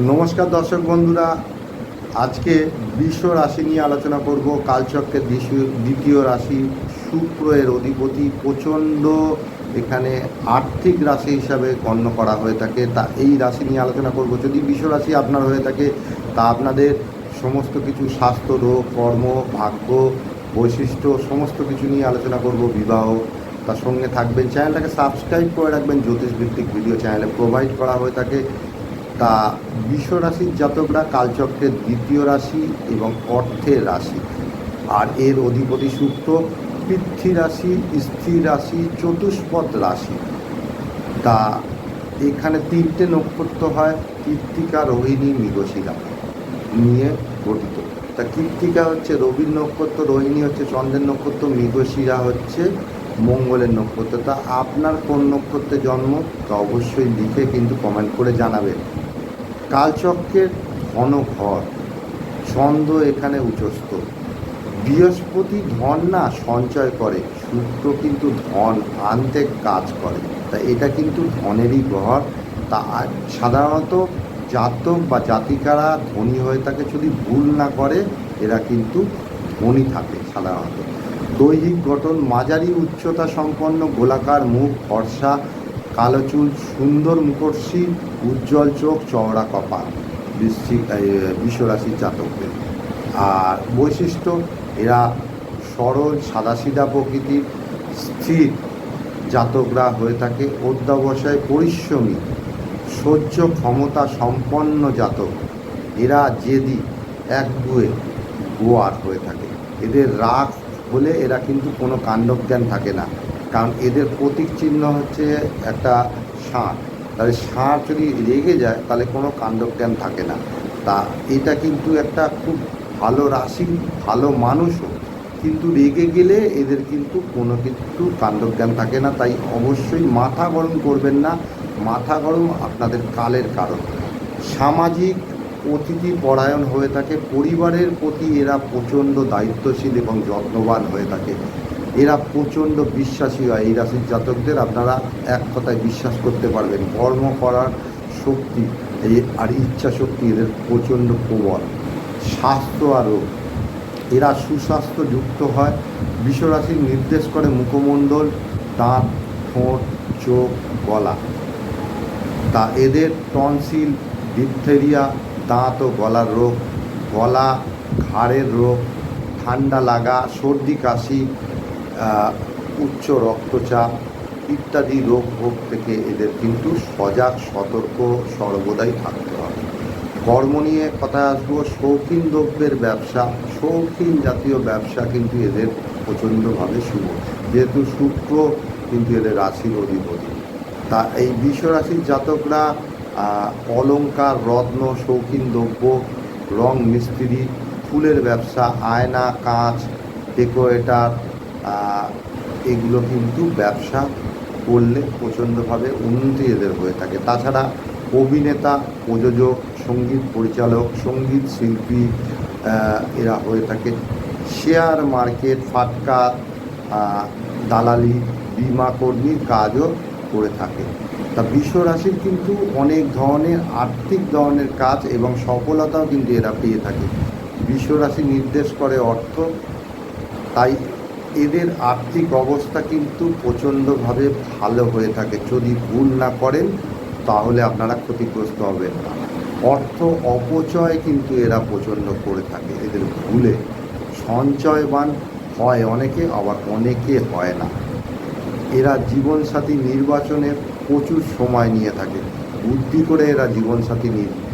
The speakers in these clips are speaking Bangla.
নমস্কার দর্শক বন্ধুরা, আজকে বিশ্ব রাশি নিয়ে আলোচনা করব। কালচক্রের দ্বিতীয়- রাশি শুক্র এর অধিপতি প্রচণ্ড এখানে আর্থিক রাশি হিসাবে গণ্য করা হয়ে থাকে। তা এই রাশি নিয়ে আলোচনা করব। যদি বিশ্ব রাশি আপনার হয়ে থাকে, তা আপনাদের সমস্ত কিছু স্বাস্থ্য, রোগ, কর্ম, ভাগ্য, বৈশিষ্ট্য সমস্ত কিছু নিয়ে আলোচনা করব, বিবাহ। তার সঙ্গে থাকবেন, চ্যানেলটাকে সাবস্ক্রাইব করে রাখবেন। জ্যোতিষভিত্তিক ভিডিও চ্যানেলে প্রোভাইড করা হয়ে থাকে। তা রাশির জাতকরা কালচক্রের দ্বিতীয় রাশি এবং অর্থের রাশি। আর এর অধিপতি শুক্র পৃথ্বী রাশি স্থির রাশি, চতুষ্পদ রাশি। তা এখানে তিনটে নক্ষত্র হয়, কৃত্তিকা, রোহিণী, মৃগশিরা নিয়ে গঠিত। তা কৃত্তিকা হচ্ছে রবির নক্ষত্র, রোহিণী হচ্ছে চন্দ্রের নক্ষত্র, মৃগশিরা হচ্ছে মঙ্গলের নক্ষত্র। তা আপনার কোন নক্ষত্রে জন্ম? তা অবশ্যই লিখে কিন্তু কমেন্ট করে জানাবেন। কালচক্রের ঘন ঘর ছন্দ এখানে উচ্চস্থ। বৃহস্পতি ধন না সঞ্চয় করে, শুক্র কিন্তু ধন আনতে কাজ করে। তা এটা কিন্তু ধনেরই ঘর। তা সাধারণত জাতক বা জাতিকারা ধনী হয়ে থাকে যদি ভুল না করে, এরা কিন্তু ধনী থাকে সাধারণত। দৈহিক গঠন, মাঝারি উচ্চতা সম্পন্ন গোলাকার মুখ, ফর্সা কালো চুল, সুন্দর মুখর্ষী উজ্জ্বল চোখ, চওড়া কপাল, বৃশ্চিক বিশ্বরাশির জাতকদের। আর বৈশিষ্ট্য, এরা সরল, সাদাসিধা প্রকৃতির স্থির জাতকরা হয়ে থাকে, অধ্যাবসায় পরিশ্রমী, সহ্য ক্ষমতা সম্পন্ন জাতক। এরা জেদি একগুয়ে গোয়ার হয়ে থাকে। এদের রাগ হলে এরা কিন্তু কোনো কাণ্ডজ্ঞান থাকে না। কারণ এদের প্রতীক চিহ্ন হচ্ছে একটা ষাঁড়। তাহলে ষাঁড় যদি রেগে যায়, তাহলে কোনো কাণ্ডজ্ঞান থাকে না। তা এটা কিন্তু একটা খুব ভালো রাশি, ভালো মানুষও। কিন্তু রেগে গেলে এদের কিন্তু কোনো কিছু কাণ্ডজ্ঞান থাকে না। তাই অবশ্যই মাথা গরম করবেন না। মাথা গরম আপনাদের কালের কারণ। সামাজিক অতিথি পরায়ণ হয়ে থাকে। পরিবারের প্রতি এরা প্রচণ্ড দায়িত্বশীল এবং যত্নবান হয়ে থাকে। এরা প্রচণ্ড বিশ্বাসী হয়। এই রাশির জাতকদের আপনারা এক কথায় বিশ্বাস করতে পারবেন। কর্ম করার শক্তি, এই আর ইচ্ছা শক্তি এদের প্রচণ্ড প্রবল। স্বাস্থ্য আর রোগ, এরা সুস্বাস্থ্য যুক্ত হয়। বিশ্বরাশির নির্দেশ করে মুখমণ্ডল, দাঁত, ঠোঁট, চোখ, গলা। তা এদের টনসিল, ডিপথেরিয়া, দাঁত ও গলার রোগ, গলা, ঘাড়ের রোগ, ঠান্ডা লাগা, সর্দি, কাশি উচ্চ রক্তচাপ ইত্যাদি রোগ ভোগ থেকে এদের কিন্তু সজাগ, সতর্ক, সর্বদাই থাকতে হবে। কর্ম নিয়ে কথা আসব, শৌখিন দ্রব্যের ব্যবসা। শৌখিন জাতীয় ব্যবসা কিন্তু এদের প্রচণ্ডভাবে শুভ। যেহেতু শুক্র কিন্তু এদের রাশির অধিপতি। তা এই বিশ্ব রাশির জাতকরা অলঙ্কার রত্ন, শৌখিন দ্রব্য, রং মিস্ত্রি, ফুলের ব্যবসা, আয়না, কাঁচ, ডেকোরেটার এগুলো কিন্তু ব্যবসা করলে প্রচণ্ডভাবে উন্নতি এদের হয়ে থাকে। তাছাড়া অভিনেতা, প্রযোজক, সংগীত পরিচালক, সংগীত শিল্পী এরা হয়ে থাকে। শেয়ার মার্কেট, ফাটকা দালালি, বিমা কর্মীর কাজও করে থাকে। তা বিশ্ব রাশির কিন্তু অনেক ধরনের আর্থিক ধরনের কাজ এবং সফলতাও কিন্তু এরা পেয়ে থাকে। বিশ্ব রাশি নির্দেশ করে অর্থ, তাই এদের আর্থিক অবস্থা কিন্তু প্রচণ্ডভাবে ভালো হয়ে থাকে। যদি ভুল না করেন, তাহলে আপনারা ক্ষতিগ্রস্ত হবেন না। অর্থ অপচয় কিন্তু এরা প্রচণ্ড করে থাকে। এদের ভুলে সঞ্চয়বান হয় অনেকে, আবার অনেকে হয় না। এরা জীবনসাথী নির্বাচনে প্রচুর সময় নিয়ে থাকে। বুদ্ধি করে এরা জীবনসাথী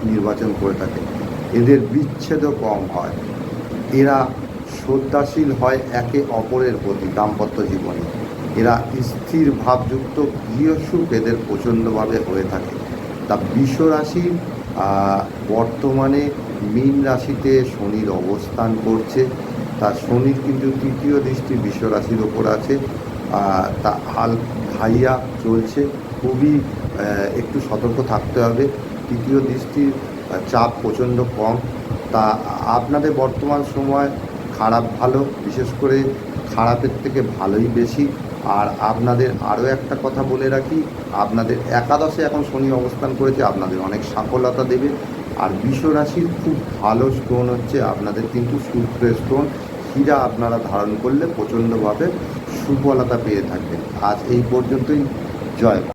নির্বাচন করে থাকে। এদের বিচ্ছেদও কম হয়। এরা শ্রদ্ধাশীল হয় একে অপরের প্রতি দাম্পত্য জীবনে। এরা স্থির ভাবযুক্ত গৃহসুখ এদের প্রচণ্ডভাবে হয়ে থাকে। তা বিশ্ব রাশি বর্তমানে মীন রাশিতে শনির অবস্থান করছে। তার শনির কিন্তু তৃতীয় দৃষ্টি বিশ্ব রাশির ওপর আছে। তা হাল হাইয়া চলছে। খুবই একটু সতর্ক থাকতে হবে। তৃতীয় দৃষ্টির চাপ প্রচণ্ড কম। তা আপনাদের বর্তমান সময় খারাপ ভালো, বিশেষ করে খারাপের থেকে ভালোই বেশি। আর আপনাদের আরও একটা কথা বলে রাখি, আপনাদের একাদশে এখন শনি অবস্থান করেছে, আপনাদের অনেক সফলতা দেবে। আর বিশ্বরাশির খুব ভালো স্টোন হচ্ছে আপনাদের কিন্তু শুক্র স্টোন হীরা আপনারা ধারণ করলে প্রচণ্ডভাবে সুফলতা পেয়ে থাকবেন। আজ এই পর্যন্তই। জয়।